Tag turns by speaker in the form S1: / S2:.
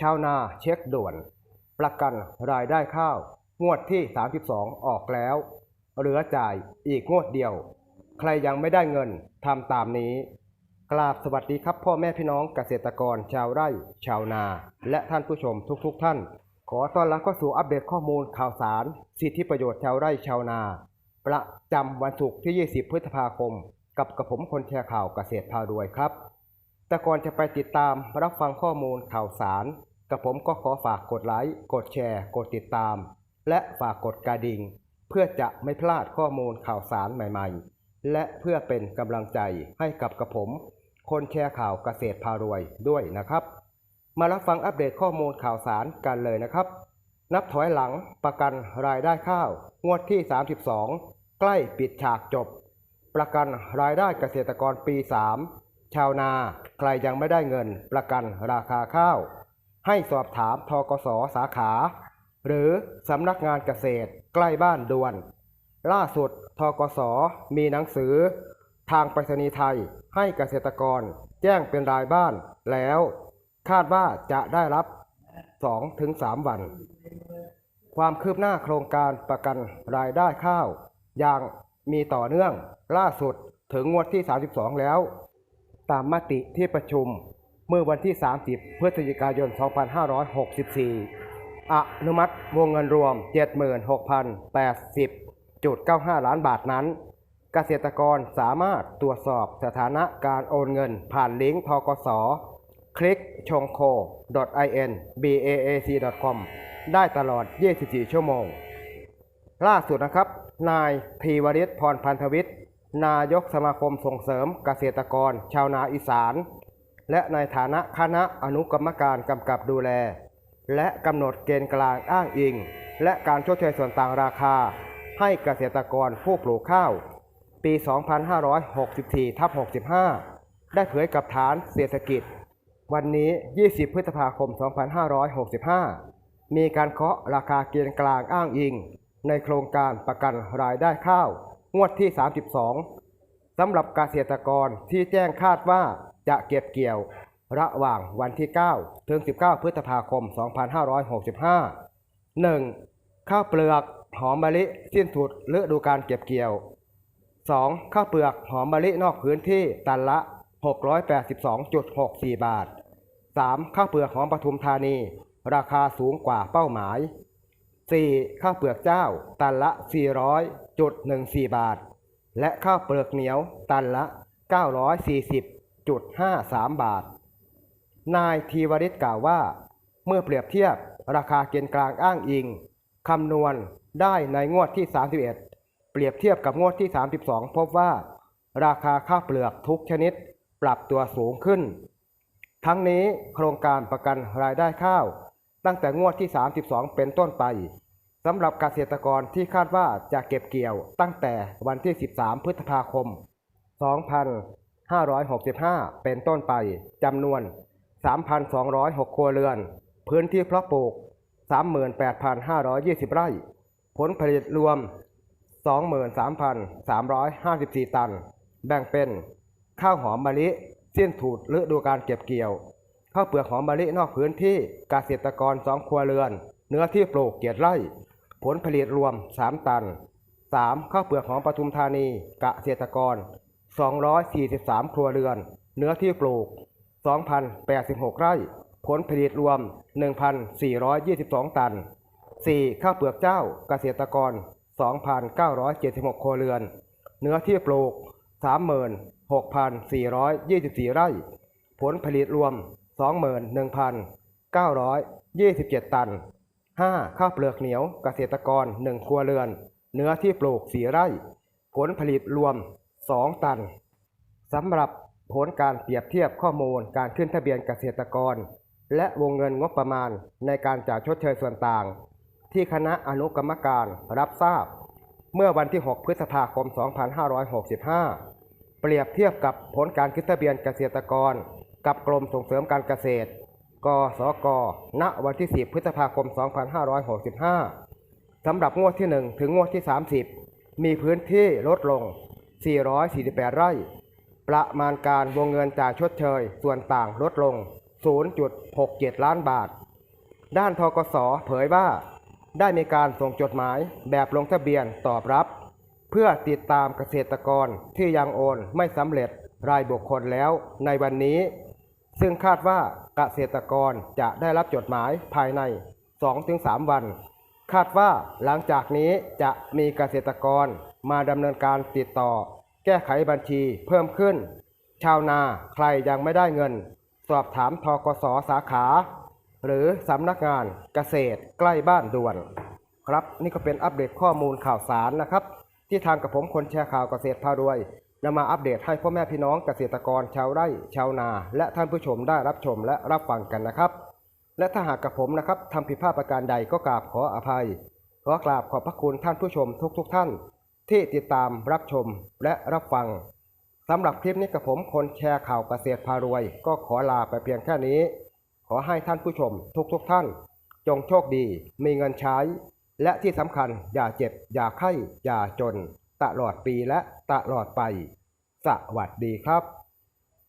S1: ชาวนาเช็คด่วน ประกันรายได้ข้าว งวดที่ 32 ออกแล้ว เหลือจ่ายอีกงวดเดียว ใครยังไม่ได้เงินทำตามนี้ กราบสวัสดีครับพ่อแม่พี่น้องเกษตรกรชาวไร่ ชาวนา และท่านผู้ชมทุกๆทท่าน ขอต้อนรับเข้าสู่อัปเดตข้อมูลข่าวสาร สิทธิประโยชน์ชาวไร่ชาวนา ประจำวันศุกร์ที่ 20 พฤษภาคม กับกระผมคนแชร์ข่าวเกษตรพารวยครับ แต่ก่อนจะไปติดตามรับฟังข้อมูลข่าวสาร กับผมก็ขอฝากกดไลค์ กดแชร์ กดติดตาม และฝากกดกระดิ่ง เพื่อจะไม่พลาดข้อมูลข่าวสารใหม่ๆ และเพื่อเป็นกำลังใจให้กับกระผม คนแชร์ข่าวเกษตรพารวยด้วยนะครับ มารับฟังอัปเดตข้อมูลข่าวสารกันเลยนะครับ นับถอยหลังประกันรายได้ข้าว งวดที่ 32 ใกล้ปิดฉากจบ ประกันรายได้เกษตรกรปี 3 ชาวนาใครยังไม่ได้เงินประกันราคาข้าว ให้สอบถามทกสสาขา หรือสำนักงานเกษตรใกล้บ้านด่วน ล่าสุดทกสมีหนังสือ ทางไปรษณีย์ไทยให้เกษตรกรแจ้งเป็นรายบ้านแล้ว คาดว่าจะได้รับ 2-3 วัน ความคืบหน้าโครงการประกันรายได้ข้าว อย่างมีต่อเนื่องล่าสุดถึงงวดที่ 32 แล้ว ตามมติที่ประชุมเมื่อวันที่ 30 พฤศจิกายน 2564 อนุมัติวงเงินรวม 76,080.95 ล้านบาทนั้น เกษตรกรสามารถตรวจสอบสถานะการโอนเงินผ่านลิงก์ทกสคลิกชงโค .in baac.com ได้ตลอด 24 ชั่วโมง ล่าสุดนะครับ นายพีวริศพรพันธวิทย์ นายกสมาคมส่งเสริมเกษตรกร ชาวนาอีสาน และในฐานะคณะอนุกรรมการกำกับดูแล และกำหนดเกณฑ์กลางอ้างอิง และการชดเชยส่วนต่างราคา ให้เกษตรกรผู้ปลูกข้าว ปี 2564ทับ65 ได้เผยกับฐานเศรษฐกิจ วันนี้ 20 พฤษภาคม 2565 มีการเคาะราคาเกณฑ์กลางอ้างอิง ในโครงการประกันรายได้ข้าว งวดที่ 32สำหรับเกษตรกรที่แจ้งคาดว่าจะเก็บเกี่ยว ระหว่างวันที่ 9 ถึง 19 พฤษภาคม 2565 1. ข้าวเปลือกหอมมะลิสิ้นสุดฤดูการเก็บเกี่ยว 2. ข้าวเปลือกหอมมะลินอกพื้นที่ตันละ 682.64 บาท 3. ข้าวเปลือกหอมปทุมธานี ราคาสูงกว่าเป้าหมาย 4. ข้าวเปลือกเจ้าตันละ 400.14 บาท และข้าวเปลือกเหนียวตันละ 940.53 บาท นายทีวริศกล่าวว่า เมื่อเปรียบเทียบราคาเกณฑ์กลางอ้างอิงคำนวณได้ในงวดที่ 31 เปรียบเทียบกับงวดที่ 32 พบว่า ราคาข้าวเปลือกทุกชนิดปรับตัวสูงขึ้น ทั้งนี้โครงการประกันรายได้ข้าว ตั้งแต่งวดที่ 32 เป็นต้นไป สำหรับเกษตรกรที่คาดว่าจะเก็บเกี่ยวตั้งแต่วันที่ 13 พฤษภาคม 2565 เป็นต้นไปจำนวน 3,206 ครัวเรือน พื้นที่เพาะปลูก 38,520 ไร่ ผลผลิตรวม 23,354 ตัน แบ่งเป็น ข้าวหอมมะลิสิ้นถูดฤดูการเก็บเกี่ยว ข้าวเปลือกหอมมะลินอกพื้นที่เกษตรกรสองครัวเรือน เนื้อที่ปลูกเกียรไร่ ผลผลิตรวม 3 ตัน 3. ข้าวเปลือกหอมปทุมธานีเกษตรกร 243 ครัวเรือน เนื้อที่ปลูก 2,086 ไร่ ผลผลิตรวม 1,422 ตัน 4. ข้าวเปลือกเจ้าเกษตรกร 2,976 ครัวเรือน เนื้อที่ปลูก 36,424 ไร่ ผลผลิตรวม 21,927 ตัน 5. ข้าวเปลือกเหนียวเกษตรกร 1 ครัวเรือน เนื้อที่ปลูก 4 ไร่ ผลผลิตรวม 2 ตันสำหรับผลการเปรียบเทียบข้อมูลการขึ้นทะเบียนเกษตรกร และวงเงินงบประมาณในการจ่ายชดเชยส่วนต่าง ที่คณะอนุกรรมการรับทราบ เมื่อวันที่ 6 พฤษภาคม 2565 เปรียบเทียบกับผลการขึ้นทะเบียนเกษตรกร กับกรมส่งเสริมการเกษตร กสก ณ วันที่ 10 พฤษภาคม 2565 สำหรับงวดที่ 1 ถึงงวดที่ 30 มีพื้นที่ลดลง 448 ไร่ ประมาณการวงเงินจ่ายชดเชย ส่วนต่างลดลง 0.67 ล้านบาท ด้านทกสเผยว่า ได้มีการส่งจดหมายแบบลงทะเบียนตอบรับ เพื่อติดตามเกษตรกรที่ยังโอนไม่สำเร็จรายบุคคลแล้วในวันนี้ ซึ่งคาดว่า เกษตรกรจะได้รับจดหมายภายใน 2-3 วัน คาดว่าหลังจากนี้จะมีเกษตรกรมาดำเนินการติดต่อ แก้ไขบัญชีเพิ่มขึ้น ชาวนาใครยังไม่ได้เงิน สอบถามทกสสาขา หรือสำนักงานเกษตรใกล้บ้านด่วน ครับนี่ก็เป็นอัปเดตข้อมูลข่าวสารนะครับ ที่ทางกับผมคนแชร์ข่าวเกษตรพารวย นำมาอัปเดตให้พ่อแม่พี่น้องเกษตรกรชาวไร่ชาวนา และท่านผู้ชมได้รับชมและรับฟังกันนะครับ และถ้าหากกับผมนะครับทำผิดพลาดประการใดก็กราบขออภัยขอกราบขอบพระคุณท่านผู้ชมทุกๆทท่าน ที่ติดตามรับชมและรับฟังสำหรับคลิปนี้กับผมคนแชร์ข่าวเกษตรพารวย ก็ขอลาไปเพียงแค่นี้ ขอให้ท่านผู้ชมทุกๆทท่าน จงโชคดี มีเงินใช้ และที่สำคัญอย่าเจ็บ อย่าไข้ อย่าจน ตลอดปีและตลอดไป สวัสดีครับ